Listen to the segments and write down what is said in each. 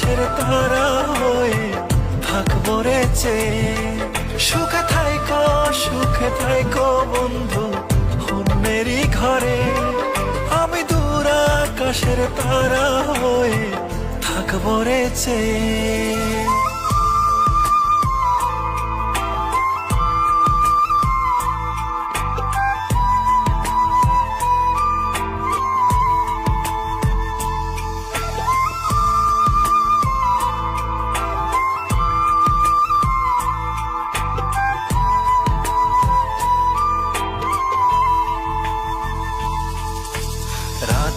আকাশের তারা হয়ে থাকব রে সুখে থাইকো সুখে থাইকো বন্ধু, অন্যেরই ঘরে। আমি দূর আকাশের তারা হয়ে থাকব রে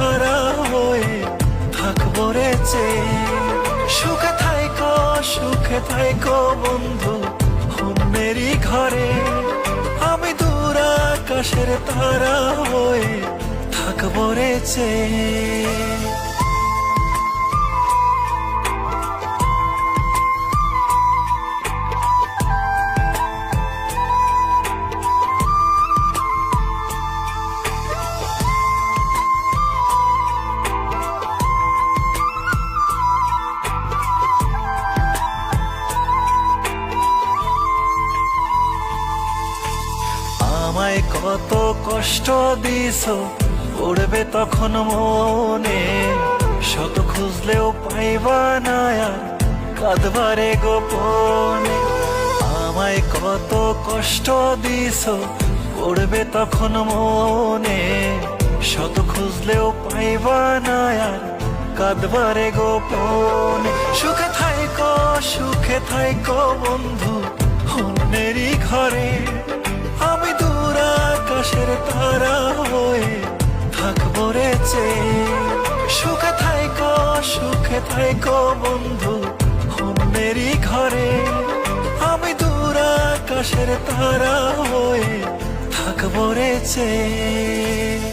তারা হয়ে থাকব রে সুখে থাইকো সুখে থাইকো বন্ধু, অন্যেরই ঘরে। আমি দূর আকাশের তারা হয়ে থাকব রে চেয়ে আমায় কত কষ্ট দিছ, পড়বে তখন মনে। শত খুঁজলেও পাইবা না কাঁদবারে গোপনে। আমায় কত কষ্ট দিছ, পড়বে তখন মনে। শত খুঁজলেও পাইবা না কাঁদবারে গোপনে। সুখে থাইকো সুখে থাইকো বন্ধু, অন্যেরই ঘরে। আমি আকাশের তারা হয়ে থাকব রে সুখে থাইকো সুখে থাইকো বন্ধু, অন্যেরই ঘরে। আমি দূর আকাশের তারা হয়ে থাকব রে চেয়ে